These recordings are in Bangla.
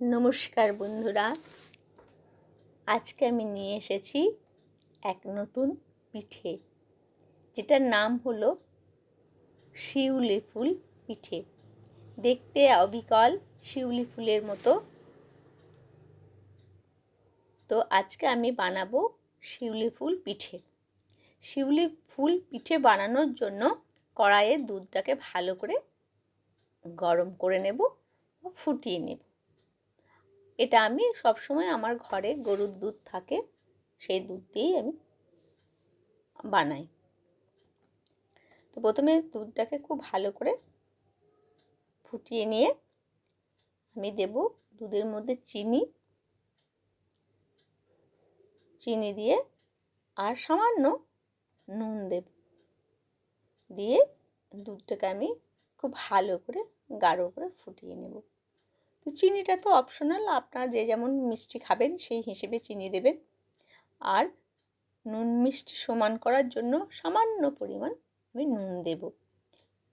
নমস্কার বন্ধুরা। আজকে আমি নিয়ে এসেছি এক নতুন পিঠে, যেটার নাম হলো শিউলি ফুল পিঠে। দেখতে অবিকল শিউলি ফুলের মতো। তো আজকে আমি বানাবো শিউলি ফুল পিঠে। শিউলি ফুল পিঠে বানানোর জন্য কড়াইয়ে দুধটাকে ভালো করে গরম করে নেব ফুটিয়ে নেব। এটা আমি সবসময় আমার ঘরে গরুর দুধ থাকে, সেই দুধ দিয়েই আমি বানাই। তো প্রথমে দুধটাকে খুব ভালো করে ফুটিয়ে নিয়ে আমি দেব দুধের মধ্যে চিনি। চিনি দিয়ে আর সামান্য নুন দেব। দিয়ে দুধটাকে আমি খুব ভালো করে, গাঢ় করে ফুটিয়ে নেব। তো চিনিটা তো অপশনাল আপনার যে যেমন মিষ্টি খাবেন সেই হিসেবে চিনি দেবেন। আর নুন মিষ্টি সমান করার জন্য সামান্য পরিমাণ আমি নুন দেব।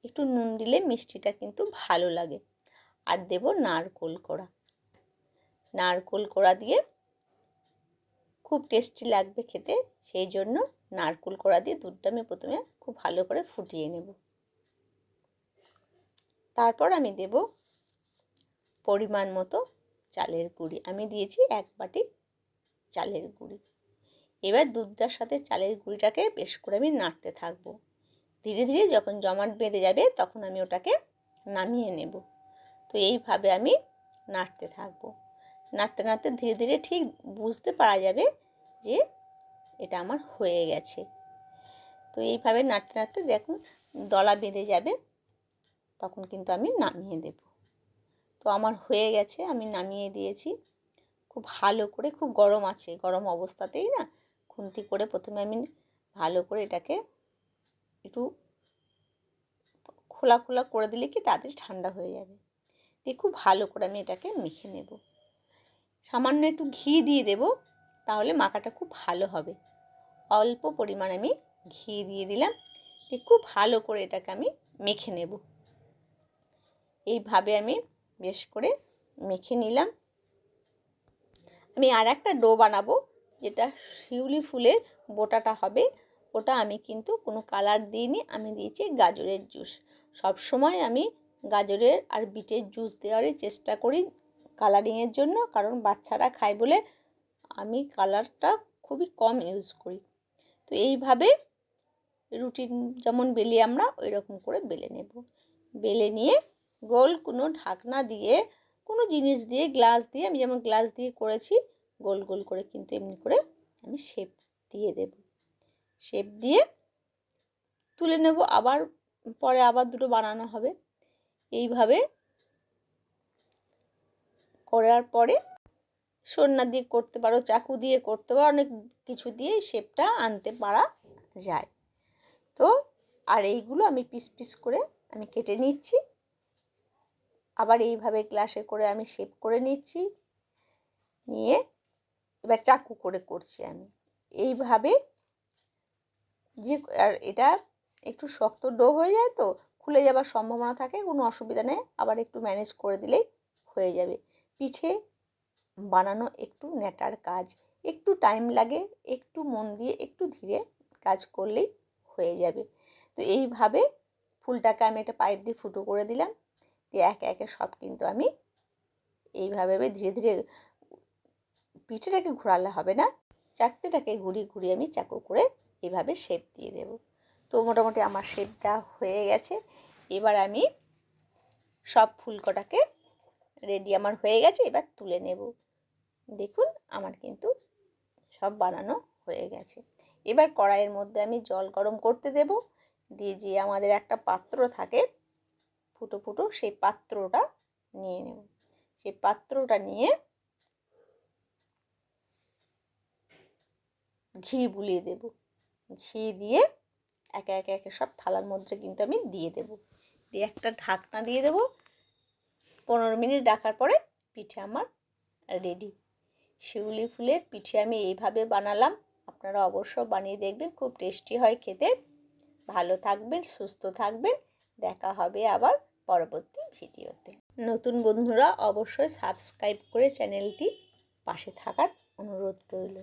একটু নুন দিলে মিষ্টিটা কিন্তু ভালো লাগে। আর দেব নারকোল কোড়া। নারকোল কোড়া দিয়ে খুব টেস্টি লাগবে খেতে, সেই জন্য নারকোল কোড়া দিয়ে দুধটা আমি প্রথমে খুব ভালো করে ফুটিয়ে নেব। তারপর আমি দেব পরিমাণ মতো চালের গুঁড়ি। আমি দিয়েছি এক বাটি চালের গুঁড়ি। এবার দুধটার সাথে চালের গুঁড়িটাকে বেশ করে আমি নাড়তে থাকব। ধীরে ধীরে যখন জমাট বেঁধে যাবে তখন আমি ওটাকে নামিয়ে নেব। তো এইভাবে আমি নাড়তে থাকব। নাড়তে নাড়তে ধীরে ধীরে ঠিক বুঝতে পারা যাবে যে এটা আমার হয়ে গেছে। তো এইভাবে নাড়তে নাড়তে দেখুন দলা বেঁধে যাবে, তখন কিন্তু আমি নামিয়ে দেব। তো আমার হয়ে গেছে, আমি নামিয়ে দিয়েছি। খুব ভালো করে, খুব গরম আছে, গরম অবস্থাতেই না, খুন্তি করে প্রথমে আমি ভালো করে এটাকে একটু খোলা খোলা করে দিলে কি তাড়াতাড়ি ঠান্ডা হয়ে যাবে। দিয়ে খুব ভালো করে আমি এটাকে মেখে নেব। সামান্য একটু ঘি দিয়ে দেব, তাহলে মাখাটা খুব ভালো হবে। অল্প পরিমাণ আমি ঘি দিয়ে দিলাম, দিয়ে খুব ভালো করে এটাকে আমি মেখে নেব। এইভাবে আমি বেশ করে মেখে নিলাম। আমি আর একটা ডো বানাবো, যেটা শিউলি ফুলের বোটাটা হবে। ওটা আমি কিন্তু কোনো কালার দিইনি, আমি দিয়েছি গাজরের জুস। সব সময় আমি গাজরের আর বিটের জুস দেওয়ারই চেষ্টা করি কালারিংয়ের জন্য, কারণ বাচ্চারা খায় বলে আমি কালারটা খুবই কম ইউজ করি। তো এইভাবে রুটি যেমন বেলি আমরা ওই রকম করে বেলে নেব। বেলে নিয়ে গোল কোনো ঢাকনা দিয়ে, কোনো জিনিস দিয়ে, গ্লাস দিয়ে, আমি যেমন গ্লাস দিয়ে করেছি, গোল গোল করে কিন্তু এমনি করে আমি শেপ দিয়ে দেব। শেপ দিয়ে তুলে নেব, আবার পরে আবার দুটো বানানো হবে। এইভাবে করার পরে সন্না দিয়ে করতে পারো, চাকু দিয়ে করতে পারো, অনেক কিছু দিয়ে শেপটা আনতে পারা যায়। তো আর এইগুলো আমি পিস পিস করে আমি কেটে নিচ্ছি। আবার এইভাবে গ্লাসে করে আমি শেপ করে নিচ্ছি। নিয়ে এবার চাকু করে করছি আমি। এইভাবে যে আর এটা একটু শক্ত ডো হয়ে যায় তো, খুলে যাবার সম্ভাবনা থাকে, কোনো অসুবিধা নেই। আবার একটু ম্যানেজ করে দিলেই হয়ে যাবে। পিঠে বানানো একটু নেটার কাজ। একটু টাইম লাগে, একটু মন দিয়ে একটু ধীরে কাজ করলেই হয়ে যাবে। তো এইভাবে ফুলটাকে আমি একটা পাইপ দিয়ে ফুটো করে দিলাম। দিয়ে একে একে সব কিন্তু আমি এইভাবে ধীরে ধীরে পিঠেটাকে ঘোরালে হবে না, চাকতিটাকে ঘুরিয়ে ঘুরিয়ে আমি চাকু করে এইভাবে শেপ দিয়ে দেব। তো মোটামুটি আমার শেপ দেওয়া হয়ে গেছে। এবার আমি সব ফুলকটাকে রেডি আমার হয়ে গেছে, এবার তুলে নেব। দেখুন আমার কিন্তু সব বানানো হয়ে গেছে। এবার কড়াইয়ের মধ্যে আমি জল গরম করতে দেব। দিয়ে যে আমাদের একটা পাত্র থাকে ফুটো ফুটো সেই পাত্রটা নিয়ে নেব। সেই পাত্রটা নিয়ে ঘি বুলিয়ে দেব। ঘি দিয়ে একে একে একে সব থালার মধ্যে কিন্তু আমি দিয়ে দেব। দিয়ে একটা ঢাকনা দিয়ে দেব। পনেরো মিনিট রাখার পরে পিঠে আমার রেডি শিউলি ফুলের পিঠে আমি এইভাবে বানালাম। আপনারা অবশ্য বানিয়ে দেখবেন, খুব টেস্টি হয় খেতে। ভালো থাকবেন, সুস্থ থাকবেন। দেখা হবে আবার পরবর্তী ভিডিওতে। নতুন বন্ধুরা অবশ্যই সাবস্ক্রাইব করে চ্যানেলটি পাশে থাকার অনুরোধ রইল।